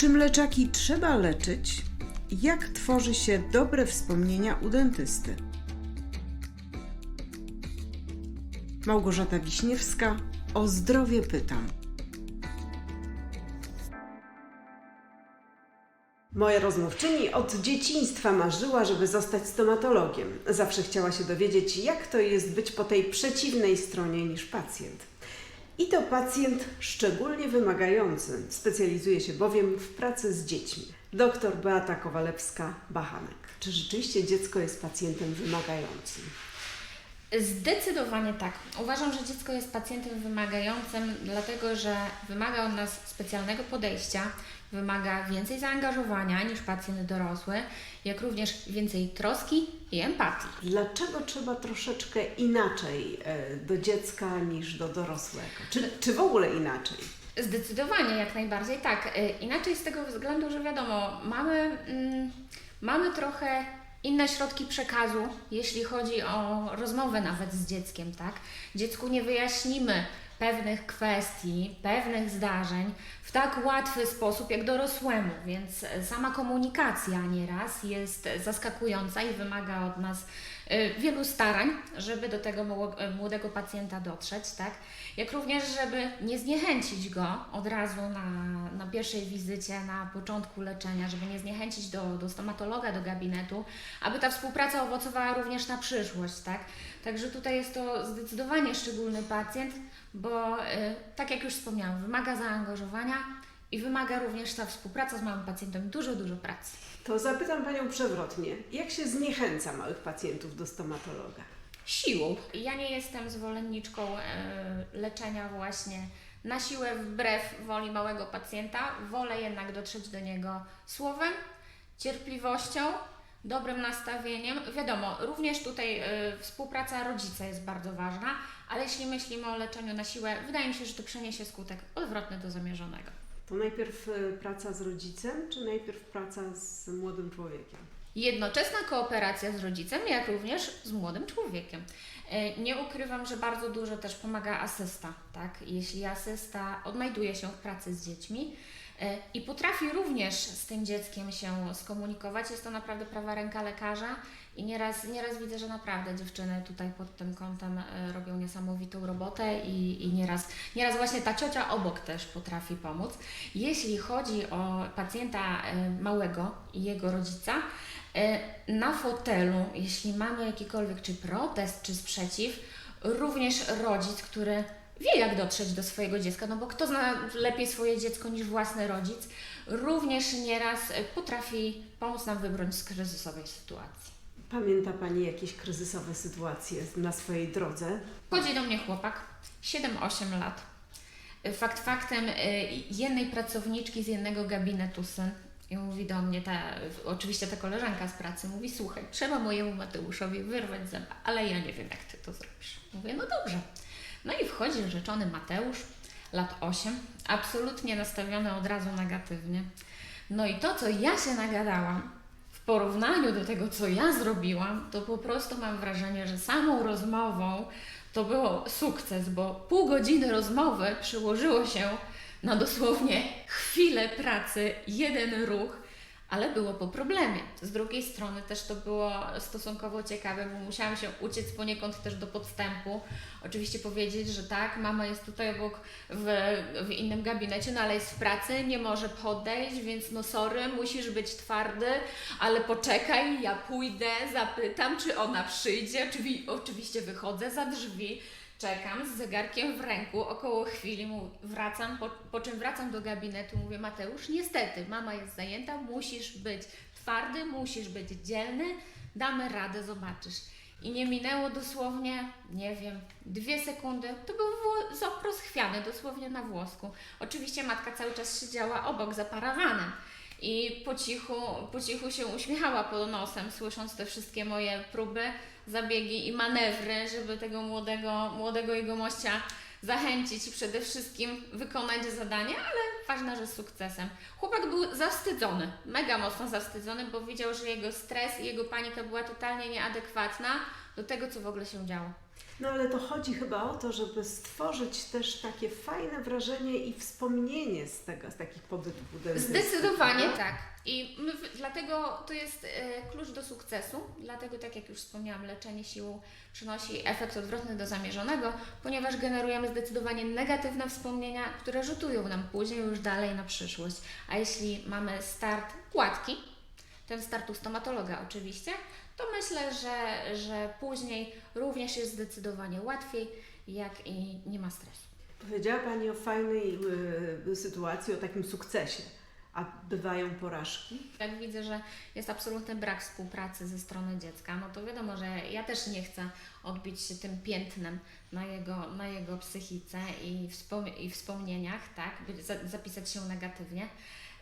Czy mleczaki trzeba leczyć? Jak tworzy się dobre wspomnienia u dentysty? Małgorzata Wiśniewska, o zdrowie pytam. Moja rozmówczyni od dzieciństwa marzyła, żeby zostać stomatologiem. Zawsze chciała się dowiedzieć, jak to jest być po tej przeciwnej stronie niż pacjent. I to pacjent szczególnie wymagający. Specjalizuje się bowiem w pracy z dziećmi. Doktor Beata Kowalewska-Bachanek. Czy rzeczywiście dziecko jest pacjentem wymagającym? Zdecydowanie tak. Uważam, że dziecko jest pacjentem wymagającym, dlatego że wymaga od nas specjalnego podejścia, wymaga więcej zaangażowania niż pacjent dorosły, jak również więcej troski i empatii. Dlaczego trzeba troszeczkę inaczej e, do dziecka niż do dorosłego? Czy, czy w ogóle inaczej? Zdecydowanie, jak najbardziej tak. Y, Inaczej z tego względu, że wiadomo, mamy, mm, mamy trochę inne środki przekazu, jeśli chodzi o rozmowę nawet z dzieckiem, tak? Dziecku nie wyjaśnimy pewnych kwestii, pewnych zdarzeń w tak łatwy sposób jak dorosłemu, więc sama komunikacja nieraz jest zaskakująca i wymaga od nas wielu starań, żeby do tego mło- młodego pacjenta dotrzeć, tak? Jak również, żeby nie zniechęcić go od razu na, na pierwszej wizycie, na początku leczenia, żeby nie zniechęcić do, do stomatologa, do gabinetu, aby ta współpraca owocowała również na przyszłość, tak? Także tutaj jest to zdecydowanie szczególny pacjent, bo y, tak jak już wspomniałam, wymaga zaangażowania i wymaga również ta współpraca z małym pacjentem dużo, dużo pracy. To zapytam Panią przewrotnie. Jak się zniechęca małych pacjentów do stomatologa? Siłą. Ja nie jestem zwolenniczką e, leczenia właśnie na siłę wbrew woli małego pacjenta. Wolę jednak dotrzeć do niego słowem, cierpliwością, dobrym nastawieniem. Wiadomo, również tutaj e, współpraca rodzica jest bardzo ważna, ale jeśli myślimy o leczeniu na siłę, wydaje mi się, że to przyniesie skutek odwrotny do zamierzonego. To najpierw e, praca z rodzicem, czy najpierw praca z młodym człowiekiem? Jednoczesna kooperacja z rodzicem, jak również z młodym człowiekiem. E, Nie ukrywam, że bardzo dużo też pomaga asysta, tak? Jeśli asysta odnajduje się w pracy z dziećmi e, i potrafi również z tym dzieckiem się skomunikować, jest to naprawdę prawa ręka lekarza i nieraz, nieraz widzę, że naprawdę dziewczyny tutaj pod tym kątem e, robią niesamowitą robotę i, i nieraz, nieraz właśnie ta ciocia obok też potrafi pomóc. Jeśli chodzi o pacjenta e, małego i jego rodzica, E, Na fotelu, jeśli mamy jakikolwiek czy protest, czy sprzeciw, również rodzic, który wie, jak dotrzeć do swojego dziecka, no bo kto zna lepiej swoje dziecko niż własny rodzic, również nieraz potrafi pomóc nam wybrnąć z kryzysowej sytuacji. Pamięta Pani jakieś kryzysowe sytuacje na swojej drodze? Chodzi do mnie chłopak, 7-8 lat. Fakt faktem, y, jednej pracowniczki z jednego gabinetu syn i mówi do mnie, ta, oczywiście ta koleżanka z pracy, mówi, słuchaj, trzeba mojemu Mateuszowi wyrwać zęba, ale ja nie wiem, jak Ty to zrobisz. Mówię, no dobrze. No i wchodzi rzeczony Mateusz, lat 8, absolutnie nastawiony od razu negatywnie. No i to, co ja się nagadałam, porównaniu do tego, co ja zrobiłam, to po prostu mam wrażenie, że samą rozmową to było sukces, bo pół godziny rozmowy przyłożyło się na dosłownie chwilę pracy, jeden ruch, ale było po problemie. Z drugiej strony też to było stosunkowo ciekawe, bo musiałam się uciec poniekąd też do podstępu. Oczywiście powiedzieć, że tak, mama jest tutaj obok w, w innym gabinecie, no ale jest w pracy, nie może podejść, więc no sorry, musisz być twardy, ale poczekaj, ja pójdę, zapytam, czy ona przyjdzie. Oczywi- oczywiście wychodzę za drzwi, czekam z zegarkiem w ręku, około chwili mu wracam, po, po czym wracam do gabinetu, mówię Mateusz, niestety, mama jest zajęta, musisz być twardy, musisz być dzielny, damy radę, zobaczysz. I nie minęło dosłownie, nie wiem, dwie sekundy. To był zop rozchwiany, dosłownie na włosku. Oczywiście matka cały czas siedziała obok za parawanem i po cichu, po cichu się uśmiechała pod nosem, słysząc te wszystkie moje próby, zabiegi i manewry, żeby tego młodego, młodego jegomościa zachęcić i przede wszystkim wykonać zadanie, ale ważne, że z sukcesem. Chłopak był zawstydzony, mega mocno zawstydzony, bo widział, że jego stres i jego panika była totalnie nieadekwatna do tego, co w ogóle się działo. No ale to chodzi chyba o to, żeby stworzyć też takie fajne wrażenie i wspomnienie z tego, z takich pobytów dentysty. Zdecydowanie tak. I my, dlatego to jest e, klucz do sukcesu. Dlatego, tak jak już wspomniałam, leczenie siłą przynosi efekt odwrotny do zamierzonego, ponieważ generujemy zdecydowanie negatywne wspomnienia, które rzutują nam później już dalej na przyszłość. A jeśli mamy start gładki, ten start u stomatologa oczywiście, to myślę, że, że później również jest zdecydowanie łatwiej, jak i nie ma stresu. Powiedziała Pani o fajnej y, sytuacji, o takim sukcesie. A bywają porażki? Jak widzę, że jest absolutny brak współpracy ze strony dziecka, no to wiadomo, że ja też nie chcę odbić się tym piętnem na jego, na jego psychice i, wspom- i wspomnieniach, tak, za- zapisać się negatywnie.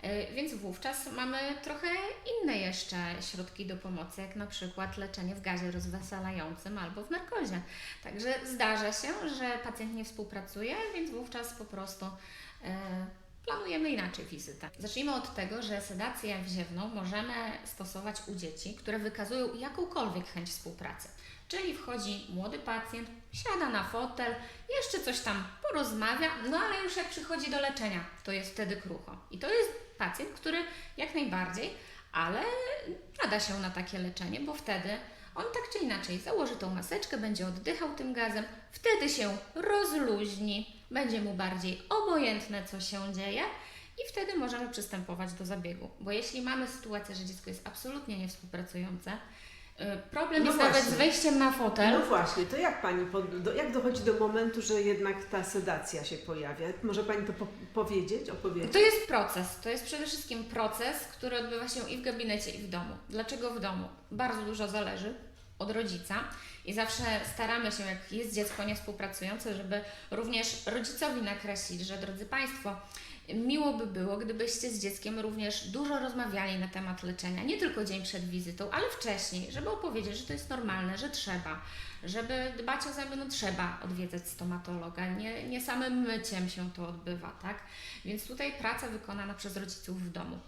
Y, Więc wówczas mamy trochę inne jeszcze środki do pomocy, jak na przykład leczenie w gazie rozweselającym albo w narkozie. Także zdarza się, że pacjent nie współpracuje, więc wówczas po prostu e, planujemy inaczej wizytę. Zacznijmy od tego, że sedację wziewną możemy stosować u dzieci, które wykazują jakąkolwiek chęć współpracy. Czyli wchodzi młody pacjent, siada na fotel, jeszcze coś tam porozmawia, no ale już jak przychodzi do leczenia, to jest wtedy krucho. I to jest pacjent, który jak najbardziej, ale nada się na takie leczenie, bo wtedy on tak czy inaczej założy tą maseczkę, będzie oddychał tym gazem, wtedy się rozluźni, będzie mu bardziej obojętne, co się dzieje i wtedy możemy przystępować do zabiegu. Bo jeśli mamy sytuację, że dziecko jest absolutnie niewspółpracujące, y, problem No jest nawet właśnie. z wejściem na fotel. No właśnie, to jak Pani, do, jak dochodzi do momentu, że jednak ta sedacja się pojawia? Może Pani to po, powiedzieć, opowiedzieć? To jest proces. To jest przede wszystkim proces, który odbywa się i w gabinecie, i w domu. Dlaczego w domu? Bardzo dużo zależy od rodzica i zawsze staramy się, jak jest dziecko niewspółpracujące, żeby również rodzicowi nakreślić, że drodzy Państwo, miło by było, gdybyście z dzieckiem również dużo rozmawiali na temat leczenia, nie tylko dzień przed wizytą, ale wcześniej, żeby opowiedzieć, że to jest normalne, że trzeba, żeby dbać o zęby, no trzeba odwiedzać stomatologa, nie, nie samym myciem się to odbywa, tak? Więc tutaj praca wykonana przez rodziców w domu.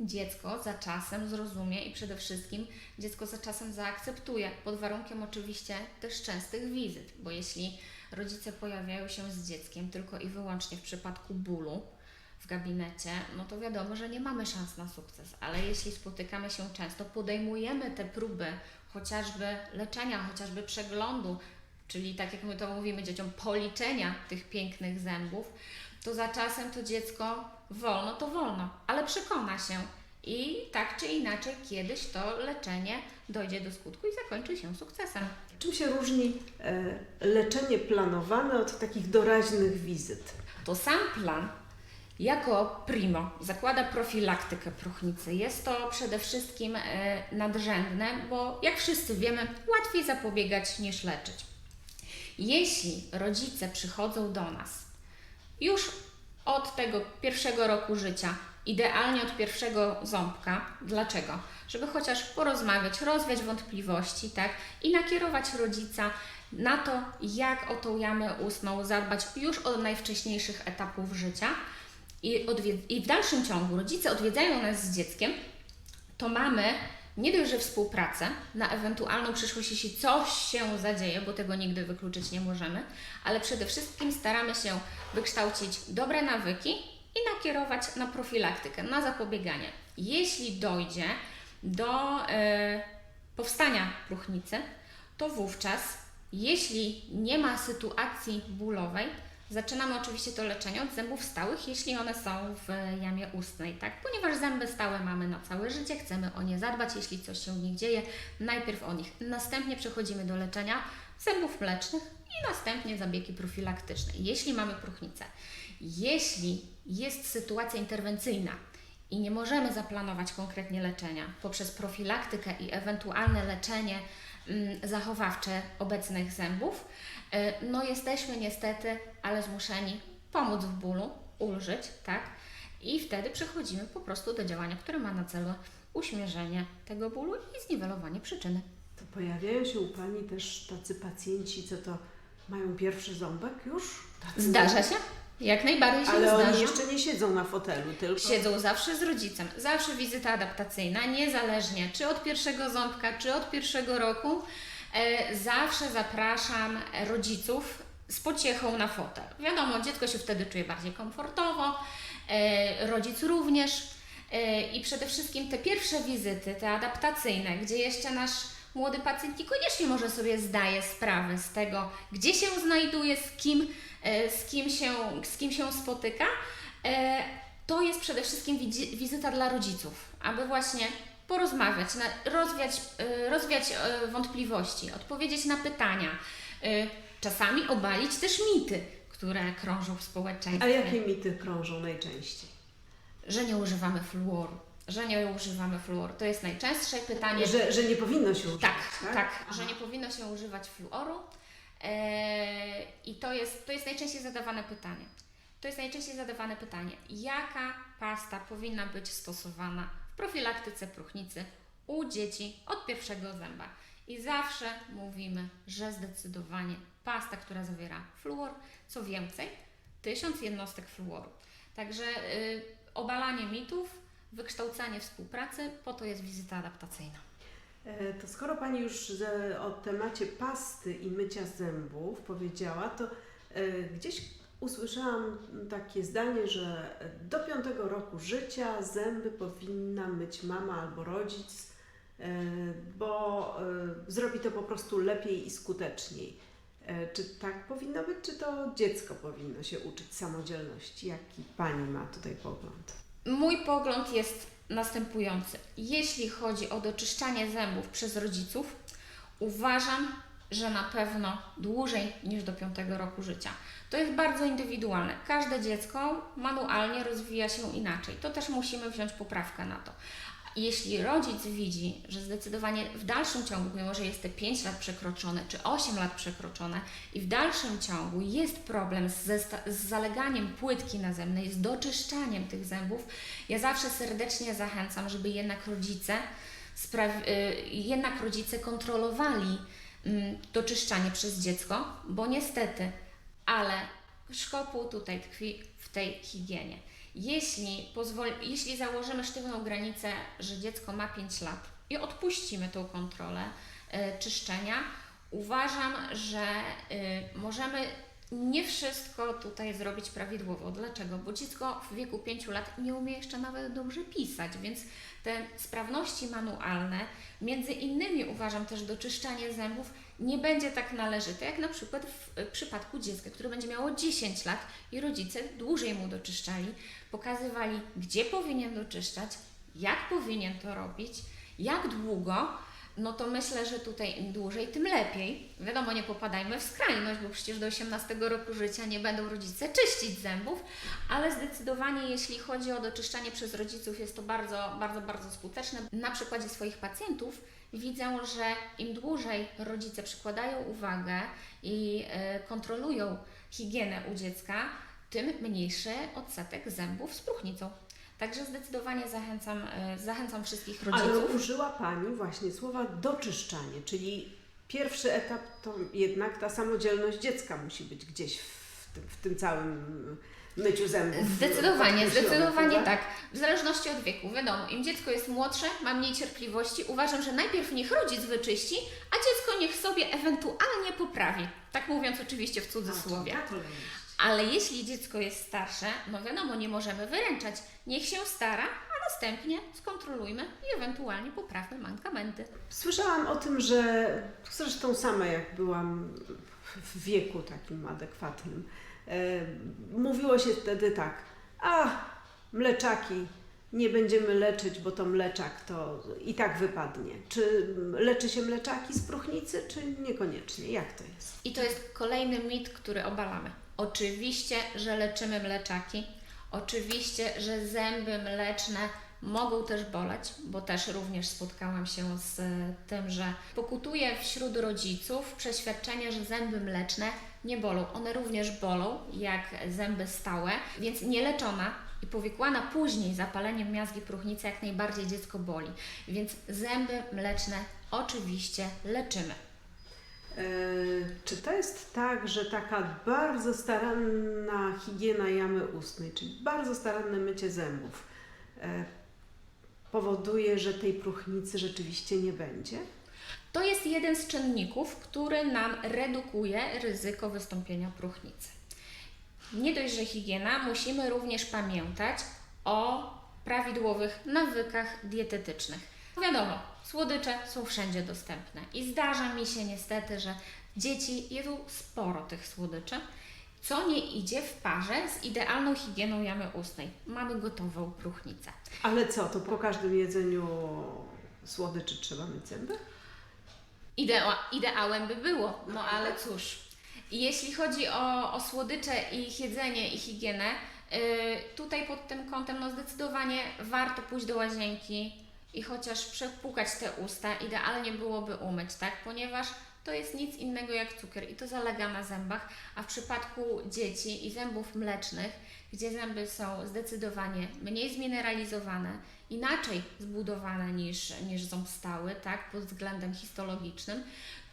Dziecko za czasem zrozumie i przede wszystkim dziecko za czasem zaakceptuje, pod warunkiem oczywiście też częstych wizyt, bo jeśli rodzice pojawiają się z dzieckiem tylko i wyłącznie w przypadku bólu w gabinecie, no to wiadomo, że nie mamy szans na sukces, ale jeśli spotykamy się często, podejmujemy te próby chociażby leczenia, chociażby przeglądu, czyli tak jak my to mówimy dzieciom, policzenia tych pięknych zębów, to za czasem to dziecko wolno to wolno, ale przekona się i tak czy inaczej kiedyś to leczenie dojdzie do skutku i zakończy się sukcesem. Czym się różni e, leczenie planowane od takich doraźnych wizyt? To sam plan jako primo zakłada profilaktykę próchnicy. Jest to przede wszystkim e, nadrzędne, bo jak wszyscy wiemy, łatwiej zapobiegać niż leczyć. Jeśli rodzice przychodzą do nas już od tego pierwszego roku życia, idealnie od pierwszego ząbka. Dlaczego? Żeby chociaż porozmawiać, rozwiać wątpliwości, tak? I nakierować rodzica na to, jak o tą jamę ustną zadbać już od najwcześniejszych etapów życia. I, I w dalszym ciągu rodzice odwiedzają nas z dzieckiem, to mamy nie dość, że współpracę na ewentualną przyszłość, jeśli coś się zadzieje, bo tego nigdy wykluczyć nie możemy, ale przede wszystkim staramy się wykształcić dobre nawyki i nakierować na profilaktykę, na zapobieganie. Jeśli dojdzie do e, powstania próchnicy, to wówczas, jeśli nie ma sytuacji bólowej, Zaczynamy oczywiście to leczenie od zębów stałych, jeśli one są w jamie ustnej, tak? Ponieważ zęby stałe mamy na całe życie, chcemy o nie zadbać, jeśli coś się w nich dzieje, najpierw o nich. Następnie przechodzimy do leczenia zębów mlecznych i następnie zabiegi profilaktyczne, jeśli mamy próchnicę. Jeśli jest sytuacja interwencyjna i nie możemy zaplanować konkretnie leczenia poprzez profilaktykę i ewentualne leczenie mm, zachowawcze obecnych zębów, no jesteśmy niestety, ale zmuszeni pomóc w bólu, ulżyć, tak? I wtedy przechodzimy po prostu do działania, które ma na celu uśmierzenie tego bólu i zniwelowanie przyczyny. To pojawiają się u Pani też tacy pacjenci, co to mają pierwszy ząbek już? Tacy Zdarza się? Jak najbardziej się Ale zdarza. oni jeszcze nie siedzą na fotelu, tylko... Siedzą zawsze z rodzicem. Zawsze wizyta adaptacyjna, niezależnie czy od pierwszego ząbka, czy od pierwszego roku. E, zawsze zapraszam rodziców z pociechą na fotel. Wiadomo, dziecko się wtedy czuje bardziej komfortowo, e, rodzic również. E, I przede wszystkim te pierwsze wizyty, te adaptacyjne, gdzie jeszcze nasz młody pacjent niekoniecznie może sobie zdaje sprawę z tego, gdzie się znajduje, z kim, z kim, się, z kim się spotyka, to jest przede wszystkim wizyta dla rodziców, aby właśnie porozmawiać, na- rozwiać, e, rozwiać e, wątpliwości, odpowiedzieć na pytania, e, czasami obalić też mity, które krążą w społeczeństwie A jakie mity krążą najczęściej? że nie używamy fluoru. Że nie używamy fluoru. To jest najczęstsze pytanie. Że, że nie powinno się używać, tak, tak, że nie powinno się używać fluoru. Eee, I to jest, to jest najczęściej zadawane pytanie. To jest najczęściej zadawane pytanie. Jaka pasta powinna być stosowana profilaktyce próchnicy u dzieci od pierwszego zęba? I zawsze mówimy, że zdecydowanie pasta, która zawiera fluor, co więcej, 1000 jednostek fluoru. Także y, obalanie mitów, wykształcanie współpracy, po to jest wizyta adaptacyjna. E, To skoro Pani już ze, o temacie pasty i mycia zębów powiedziała, to e, gdzieś usłyszałam takie zdanie, że do piątego roku życia zęby powinna myć mama albo rodzic, e, bo e, zrobi to po prostu lepiej i skuteczniej. E, Czy tak powinno być, czy to dziecko powinno się uczyć samodzielności? Jaki Pani ma tutaj pogląd? Mój pogląd jest następujący. Jeśli chodzi o doczyszczanie zębów przez rodziców, uważam, że na pewno dłużej niż do 5 roku życia. To jest bardzo indywidualne. Każde dziecko manualnie rozwija się inaczej. To też musimy wziąć poprawkę na to. Jeśli rodzic widzi, że zdecydowanie w dalszym ciągu, mimo że jest te 5 lat przekroczone czy 8 lat przekroczone i w dalszym ciągu jest problem z, z zaleganiem płytki nazemnej, z doczyszczaniem tych zębów, ja zawsze serdecznie zachęcam, żeby jednak rodzice, y, jednak rodzice kontrolowali doczyszczanie przez dziecko, bo niestety, ale szkopuł tutaj tkwi w tej higienie. Jeśli, pozwol- jeśli założymy sztywną granicę, że dziecko ma 5 lat i odpuścimy tą kontrolę y, czyszczenia, uważam, że y, możemy nie wszystko tutaj zrobić prawidłowo. Dlaczego? Bo dziecko w wieku 5 lat nie umie jeszcze nawet dobrze pisać, więc te sprawności manualne, między innymi uważam też doczyszczanie zębów, nie będzie tak należyte, jak na przykład w y, przypadku dziecka, które będzie miało 10 lat i rodzice dłużej mu doczyszczali, pokazywali, gdzie powinien doczyszczać, jak powinien to robić, jak długo, no to myślę, że tutaj im dłużej, tym lepiej. Wiadomo, nie popadajmy w skrajność, bo przecież do 18 roku życia nie będą rodzice czyścić zębów, ale zdecydowanie jeśli chodzi o doczyszczanie przez rodziców, jest to bardzo, bardzo, bardzo skuteczne. Na przykładzie swoich pacjentów widzę, że im dłużej rodzice przykładają uwagę i e, kontrolują higienę u dziecka, tym mniejszy odsetek zębów z próchnicą. Także zdecydowanie zachęcam, e, zachęcam wszystkich rodziców. Ale użyła Pani właśnie słowa doczyszczanie, czyli pierwszy etap to jednak ta samodzielność dziecka musi być gdzieś w tym, w tym całym myciu zębów. Zdecydowanie, zdecydowanie tak. W zależności od wieku, wiadomo, im dziecko jest młodsze, ma mniej cierpliwości, uważam, że najpierw niech rodzic wyczyści, a dziecko niech sobie ewentualnie poprawi. Tak mówiąc oczywiście w cudzysłowie. Ale jeśli dziecko jest starsze, no wiadomo, nie możemy wyręczać. Niech się stara, a następnie skontrolujmy i ewentualnie poprawmy mankamenty. Słyszałam o tym, że zresztą sama jak byłam w wieku takim adekwatnym, e, mówiło się wtedy tak, a mleczaki nie będziemy leczyć, bo to mleczak to i tak wypadnie. Czy leczy się mleczaki z próchnicy, czy niekoniecznie? Jak to jest? I to jest kolejny mit, który obalamy. Oczywiście, że leczymy mleczaki. Oczywiście, że zęby mleczne mogą też boleć, bo też również spotkałam się z e, tym, że pokutuje wśród rodziców przeświadczenie, że zęby mleczne nie bolą. One również bolą, jak zęby stałe, więc nieleczona i powikłana później zapaleniem miazgi próchnicy jak najbardziej dziecko boli. Więc zęby mleczne oczywiście leczymy. E, Czy to jest tak, że taka bardzo staranna higiena jamy ustnej, czyli bardzo staranne mycie zębów e, powoduje, że tej próchnicy rzeczywiście nie będzie? To jest jeden z czynników, który nam redukuje ryzyko wystąpienia próchnicy. Nie dość, że higiena, musimy również pamiętać o prawidłowych nawykach dietetycznych. Wiadomo, słodycze są wszędzie dostępne i zdarza mi się niestety, że dzieci jedzą sporo tych słodyczy, co nie idzie w parze z idealną higieną jamy ustnej. Mamy gotową próchnicę. Ale co, to po każdym jedzeniu słodyczy trzeba myć zęby? Idea, ideałem by było, no ale cóż. Jeśli chodzi o, o słodycze i ich jedzenie i higienę, yy, tutaj pod tym kątem no zdecydowanie warto pójść do łazienki i chociaż przepłukać te usta, idealnie byłoby umyć, tak? Ponieważ to jest nic innego jak cukier i to zalega na zębach, a w przypadku dzieci i zębów mlecznych, gdzie zęby są zdecydowanie mniej zmineralizowane, inaczej zbudowane niż, niż ząb stały, tak, pod względem histologicznym,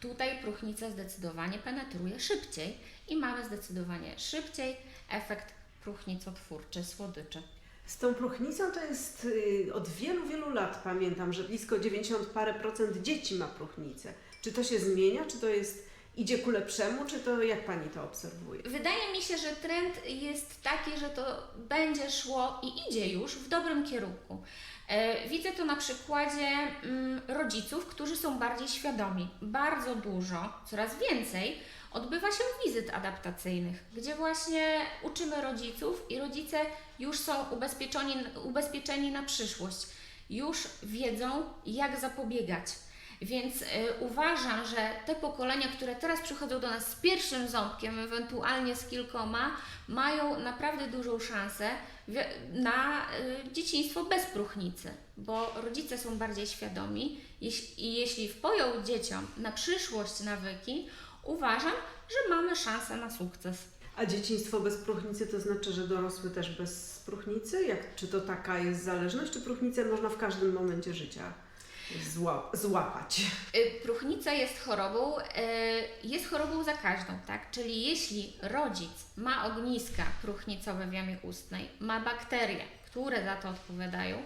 tutaj próchnica zdecydowanie penetruje szybciej i mamy zdecydowanie szybciej efekt próchnicotwórczy słodyczy. Z tą próchnicą to jest y, od wielu, wielu lat pamiętam, że blisko 90 parę procent dzieci ma próchnicę. Czy to się zmienia, czy to jest idzie ku lepszemu, czy to jak Pani to obserwuje? Wydaje mi się, że trend jest taki, że to będzie szło i idzie już w dobrym kierunku. E, Widzę to na przykładzie mm, rodziców, którzy są bardziej świadomi. Bardzo dużo, coraz więcej odbywa się wizyt adaptacyjnych, gdzie właśnie uczymy rodziców i rodzice już są ubezpieczeni, ubezpieczeni na przyszłość. Już wiedzą, jak zapobiegać. Więc y, uważam, że te pokolenia, które teraz przychodzą do nas z pierwszym ząbkiem, ewentualnie z kilkoma, mają naprawdę dużą szansę na y, dzieciństwo bez próchnicy, bo rodzice są bardziej świadomi i jeśli wpoją dzieciom na przyszłość nawyki, uważam, że mamy szansę na sukces. A dzieciństwo bez próchnicy to znaczy, że dorosły też bez próchnicy? Jak, czy to taka jest zależność, czy próchnicę można w każdym momencie życia zła, złapać? Y, Próchnica jest chorobą, y, jest chorobą zakaźną, tak? Czyli jeśli rodzic ma ogniska próchnicowe w jamie ustnej, ma bakterie, które za to odpowiadają,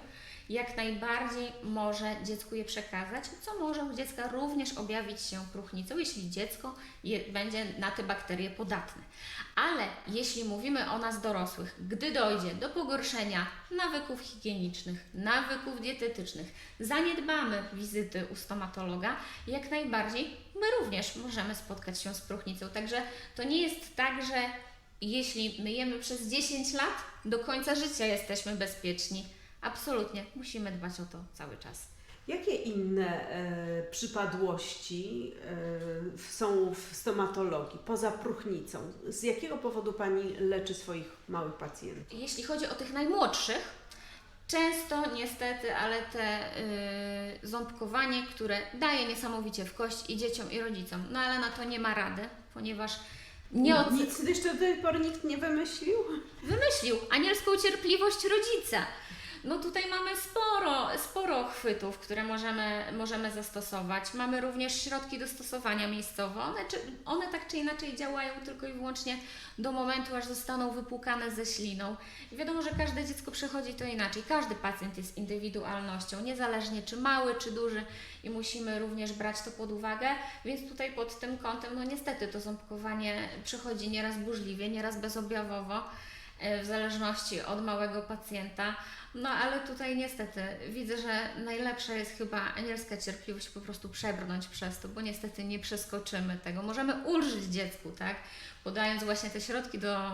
jak najbardziej może dziecku je przekazać, co może u dziecka również objawić się próchnicą, jeśli dziecko je, będzie na te bakterie podatne. Ale jeśli mówimy o nas dorosłych, gdy dojdzie do pogorszenia nawyków higienicznych, nawyków dietetycznych, zaniedbamy wizyty u stomatologa, jak najbardziej my również możemy spotkać się z próchnicą. Także to nie jest tak, że jeśli myjemy przez 10 lat, do końca życia jesteśmy bezpieczni. Absolutnie, musimy dbać o to cały czas. Jakie inne e, przypadłości e, są w stomatologii poza próchnicą? Z jakiego powodu Pani leczy swoich małych pacjentów? Jeśli chodzi o tych najmłodszych, często niestety, ale te y, ząbkowanie, które daje niesamowicie w kość i dzieciom i rodzicom, no ale na to nie ma rady, ponieważ nie od... Nic jeszcze do tej pory nikt nie wymyślił? wymyślił anielską cierpliwość rodzica. No tutaj mamy sporo, sporo chwytów, które możemy, możemy zastosować. Mamy również środki do stosowania miejscowo. One, czy, one tak czy inaczej działają tylko i wyłącznie do momentu, aż zostaną wypłukane ze śliną. I wiadomo, że każde dziecko przechodzi to inaczej. Każdy pacjent jest indywidualnością, niezależnie czy mały, czy duży i musimy również brać to pod uwagę. Więc tutaj pod tym kątem, no niestety to ząbkowanie przechodzi nieraz burzliwie, nieraz bezobjawowo w zależności od małego pacjenta. No ale tutaj niestety widzę, że najlepsza jest chyba anielska cierpliwość po prostu przebrnąć przez to, bo niestety nie przeskoczymy tego. Możemy ulżyć dziecku, tak? Podając właśnie te środki do,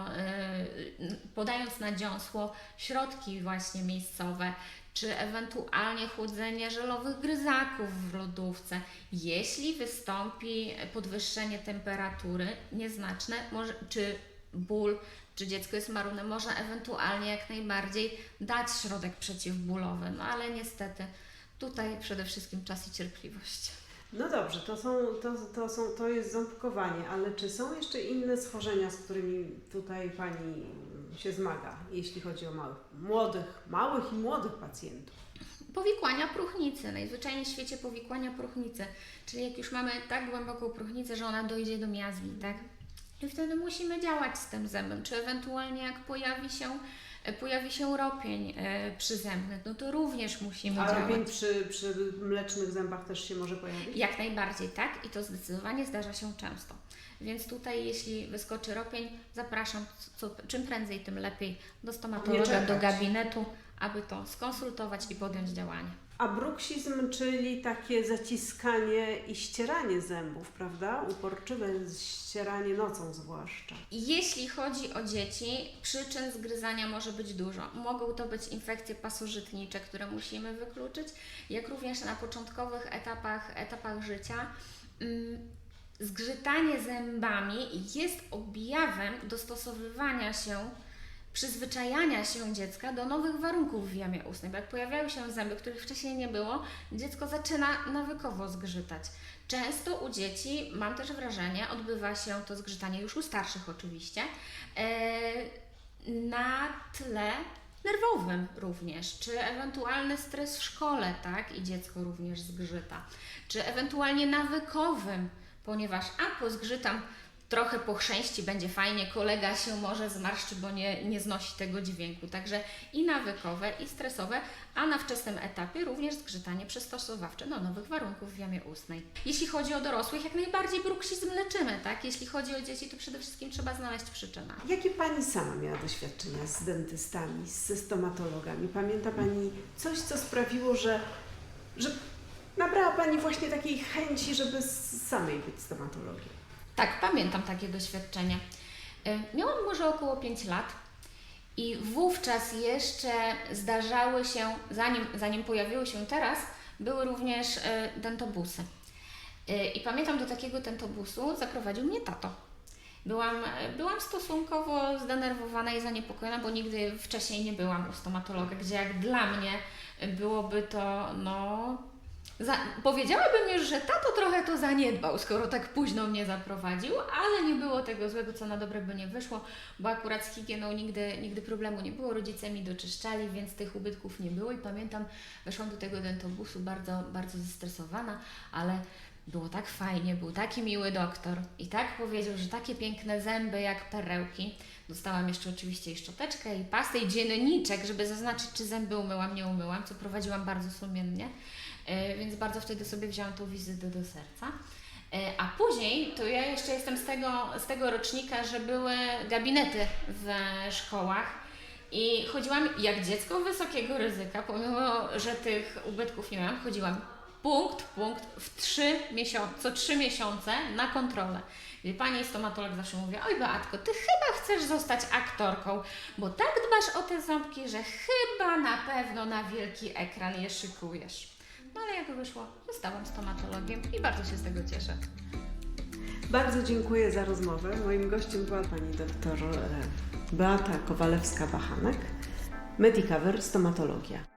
yy, podając na dziąsło środki właśnie miejscowe, czy ewentualnie chłodzenie żelowych gryzaków w lodówce. Jeśli wystąpi podwyższenie temperatury nieznaczne, może, czy ból, czy dziecko jest marudne, można ewentualnie jak najbardziej dać środek przeciwbólowy, no ale niestety tutaj przede wszystkim czas i cierpliwość. No dobrze, to, są, to, to, są, to jest ząbkowanie, ale czy są jeszcze inne schorzenia, z którymi tutaj Pani się zmaga, jeśli chodzi o małych, młodych, małych i młodych pacjentów? Powikłania próchnicy, najzwyczajniej w świecie powikłania próchnicy, czyli jak już mamy tak głęboką próchnicę, że ona dojdzie do miazgi, tak? I wtedy musimy działać z tym zębem, czy ewentualnie jak pojawi się, pojawi się ropień e, przyzębny, no to również musimy A działać. robień przy, przy mlecznych zębach też się może pojawić? Jak najbardziej tak i to zdecydowanie zdarza się często. Więc tutaj, jeśli wyskoczy ropień, zapraszam co, czym prędzej, tym lepiej do stomatologa, do gabinetu, aby to skonsultować i podjąć działanie. A bruksizm, czyli takie zaciskanie i ścieranie zębów, prawda? Uporczywe ścieranie nocą zwłaszcza. Jeśli chodzi o dzieci, przyczyn zgryzania może być dużo. Mogą to być infekcje pasożytnicze, które musimy wykluczyć, jak również na początkowych etapach, etapach życia. mm, Zgrzytanie zębami jest objawem dostosowywania się, przyzwyczajania się dziecka do nowych warunków w jamie ustnej. Bo jak pojawiają się zęby, których wcześniej nie było, dziecko zaczyna nawykowo zgrzytać. Często u dzieci, mam też wrażenie, odbywa się to zgrzytanie już u starszych oczywiście, e, na tle nerwowym również, czy ewentualny stres w szkole, tak, i dziecko również zgrzyta, czy ewentualnie nawykowym, ponieważ a pozgrzytam trochę po chrzęści, będzie fajnie, kolega się może zmarszczy, bo nie, nie znosi tego dźwięku. Także i nawykowe, i stresowe, a na wczesnym etapie również zgrzytanie przystosowawcze do nowych warunków w jamie ustnej. Jeśli chodzi o dorosłych, jak najbardziej bruksizm leczymy, tak? Jeśli chodzi o dzieci, to przede wszystkim trzeba znaleźć przyczynę. Jakie Pani sama miała doświadczenia z dentystami, ze stomatologami? Pamięta Pani coś, co sprawiło, że, że nabrała Pani właśnie takiej chęci, żeby z- samej być stomatologiem? Tak, pamiętam takie doświadczenie. Y, Miałam może około 5 lat i wówczas jeszcze zdarzały się, zanim, zanim pojawiły się teraz, były również y, dentobusy. Y, I pamiętam do takiego dentobusu zaprowadził mnie tato. Byłam, byłam stosunkowo zdenerwowana i zaniepokojona, bo nigdy wcześniej nie byłam u stomatologa, gdzie jak dla mnie byłoby to, no, za, powiedziałabym już, że tato trochę to zaniedbał, skoro tak późno mnie zaprowadził, ale nie było tego złego, co na dobre by nie wyszło, bo akurat z higieną nigdy, nigdy problemu nie było, rodzice mi doczyszczali, więc tych ubytków nie było i pamiętam, weszłam do tego dentobusu bardzo, bardzo zestresowana, ale było tak fajnie, był taki miły doktor i tak powiedział, że takie piękne zęby jak perełki. Dostałam jeszcze oczywiście i szczoteczkę, i pastę, i dzienniczek, żeby zaznaczyć, czy zęby umyłam, nie umyłam, co prowadziłam bardzo sumiennie. E, więc bardzo wtedy sobie wzięłam tą wizytę do serca. E, A później to ja jeszcze jestem z tego, z tego rocznika, że były gabinety w szkołach i chodziłam jak dziecko wysokiego ryzyka, pomimo, że tych ubytków nie miałam, chodziłam punkt, punkt w trzy miesiące, co trzy miesiące na kontrolę. Wie pani stomatolog zawsze mówi, oj Beatko, ty chyba chcesz zostać aktorką, bo tak dbasz o te ząbki, że chyba na pewno na wielki ekran je szykujesz. No ale jak wyszło, zostałam stomatologiem i bardzo się z tego cieszę. Bardzo dziękuję za rozmowę. Moim gościem była Pani doktor e, Beata Kowalewska-Wachanek, Medicover Stomatologia.